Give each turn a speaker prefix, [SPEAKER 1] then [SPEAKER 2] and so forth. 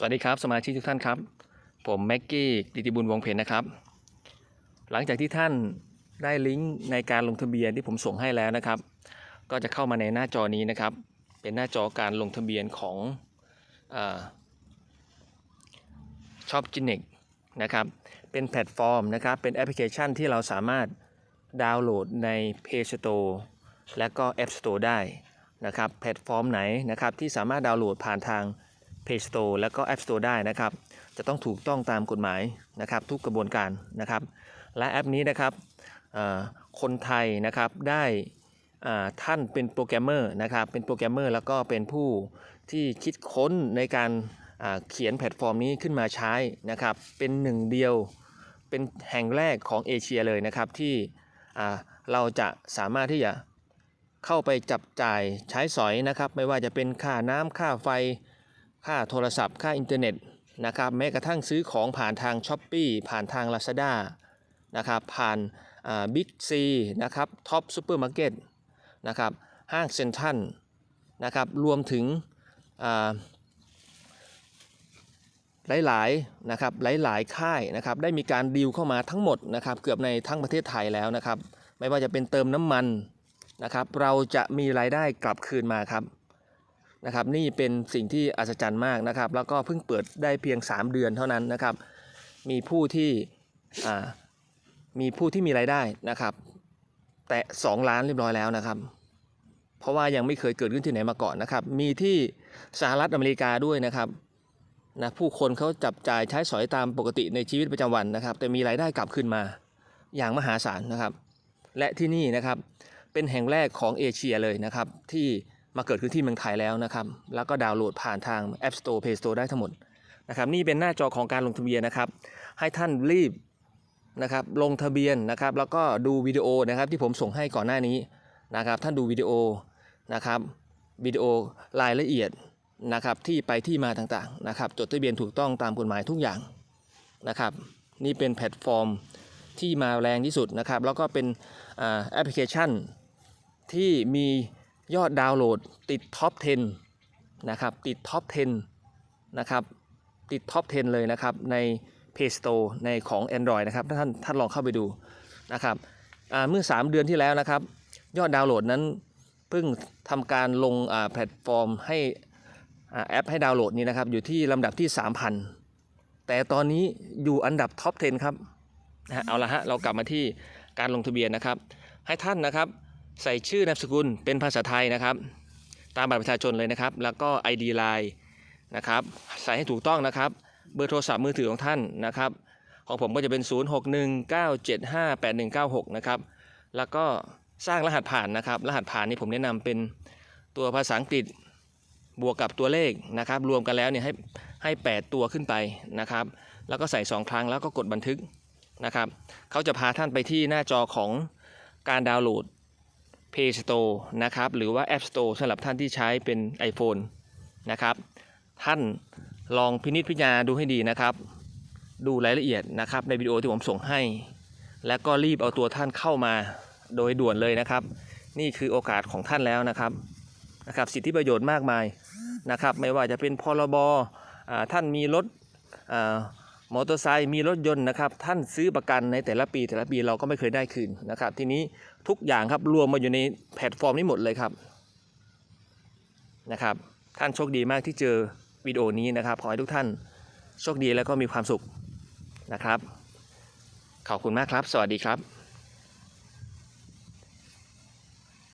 [SPEAKER 1] สวัสดีครับ สมาชิกทุกท่านครับ ผมแม็กกี้ดิติบุญวงเพนนะครับ หลังจากที่ท่านได้ลิงก์ในการลงทะเบียนที่ผมส่งให้แล้วนะครับ ก็จะเข้ามาในหน้าจอนี้นะครับ เป็นหน้าจอการลงทะเบียนของช็อปจินเนกนะครับ เป็นแพลตฟอร์มนะครับ เป็นแอปพลิเคชันที่เราสามารถดาวน์โหลดใน Play Store และก็ App Store ได้นะครับ แพลตฟอร์มไหนนะครับที่สามารถดาวน์โหลดผ่านทาง Play Store แล้วก็ App Store ได้นะครับ จะต้องถูกต้องตามกฎหมายนะครับ ทุกกระบวนการนะครับ และแอปนี้นะครับคนไทยนะครับได้ท่านเป็นโปรแกรมเมอร์นะครับ เป็นโปรแกรมเมอร์แล้วก็เป็นผู้ที่คิดค้นในการเขียนแพลตฟอร์มนี้ขึ้นมาใช้นะครับ เป็นหนึ่งเดียวเป็นแห่งแรกของเอเชียเลยนะครับที่เราจะสามารถที่จะเข้าไปจับจ่ายใช้สอยนะครับ ไม่ว่าจะเป็นค่าน้ำค่าไฟ ค่าโทรศัพท์ ค่าอินเทอร์เน็ตนะครับแม้กระทั่งซื้อของผ่านทาง s h อ p e e ผ่านทาง Lazada นะครับผ่านบิ๊กซีนะครับท็อปซูเปอร์มาร์เก็ตนะครับห้างเซ็นทรัลนะครับรวมถึงหลายๆนะครับหลายๆค่ายนะครับได้มีการดีลเข้ามาทั้งหมดนะครับเกือบในทั้งประเทศไทยแล้วนะครับไม่ว่าจะเป็นเติมน้ำมันนะครับเราจะมีรายได้กลับคืนมาครับ นะครับนี่เป็นสิ่งที่อัศจรรย์มากนะครับ แล้วก็เพิ่งเปิดได้เพียง 3 เดือนเท่านั้นนะครับ มีผู้ที่มีผู้ที่มีรายได้นะครับ แต่ 2 ล้านเรียบร้อยแล้วนะครับ เพราะว่ายังไม่เคยเกิดขึ้นที่ไหนมาก่อนนะครับ มีที่สหรัฐอเมริกาด้วยนะครับนะผู้คนเขาจับจ่ายใช้สอยตามปกติในชีวิตประจำวันนะครับ แต่มีรายได้กลับคืนมาอย่างมหาศาลนะครับ และที่นี่นะครับเป็นแห่งแรกของเอเชียเลยนะครับที่ มาเกิดขึ้นที่เมืองไทยแล้วนะครับ แล้วก็ดาวน์โหลดผ่านทาง App Store Play Store ได้ทั้งหมดนะครับ นี่เป็นหน้าจอของการลงทะเบียนนะครับ ให้ท่านรีบนะครับลงทะเบียนนะครับ แล้วก็ดูวิดีโอนะครับที่ผมส่งให้ก่อนหน้านี้นะครับ ท่านดูวิดีโอนะครับวิดีโอรายละเอียดนะครับที่ไปที่มาต่างๆนะครับจดทะเบียนถูกต้องตามกฎหมายทุกอย่างนะครับ นี่เป็นแพลตฟอร์มที่มาแรงที่สุดนะครับ แล้วก็เป็นแอปพลิเคชันที่มี ยอดดาวน์โหลดติดท็อป 10 นะครับ ติดท็อป 10 นะครับ ติดท็อป 10 เลยนะครับ ใน Play Store ในของ Android นะครับ ถ้าท่านท่านลองเข้าไปดูนะครับเมื่อ 3 เดือนที่แล้วนะครับ ยอดดาวน์โหลดนั้นเพิ่งทำการลงแพลตฟอร์มให้อแอปให้ดาวน์โหลดนี้นะครับ อยู่ที่ลำดับที่ 3,000 แต่ตอนนี้อยู่อันดับท็อป 10 ครับนะเอาละฮะ เรากลับมาที่การลงทะเบียนนะครับ ให้ท่านนะครับ ใส่ชื่อนามสกุลเป็นภาษาไทยนะครับ ตามบัตรประชาชนเลยนะครับ แล้วก็ ID Line นะครับ ใส่ให้ถูกต้องนะครับ เบอร์โทรศัพท์มือถือของท่านนะครับ ของผมก็จะเป็น 0619758196 นะครับ แล้วก็สร้างรหัสผ่านนะครับ รหัสผ่านนี่ผมแนะนำเป็นตัวภาษาอังกฤษบวกกับตัวเลขนะครับ รวมกันแล้วเนี่ยให้ให้ 8 ตัวขึ้นไปนะครับ แล้วก็ใส่ 2 ครั้งแล้วก็กดบันทึกนะครับ เขาจะพาท่านไปที่หน้าจอของการดาวน์โหลด Play Store นะครับ หรือว่า App Store สำหรับท่านที่ใช้เป็น iPhone นะครับ ท่านลองพินิจพิจารณาดูให้ดีนะครับ ดูรายละเอียดนะครับในวิดีโอที่ผมส่งให้ แล้วก็รีบเอาตัวท่านเข้ามาโดยด่วนเลยนะครับ นี่คือโอกาสของท่านแล้วนะครับนะครับ สิทธิประโยชน์มากมายนะครับ ไม่ว่าจะเป็นพรบท่านมีรถอ่า มอเตอร์ไซค์มีรถยนต์นะครับท่านซื้อประกันในแต่ละปีแต่ละปีเราก็ไม่เคยได้คืนนะครับ ทีนี้ทุกอย่างครับรวมมาอยู่ในแพลตฟอร์มนี้หมดเลยครับนะครับ ท่านโชคดีมากที่เจอวิดีโอนี้นะครับ ขอให้ทุกท่านโชคดีแล้วก็มีความสุขนะครับ ขอบคุณมากครับ สวัสดีครับ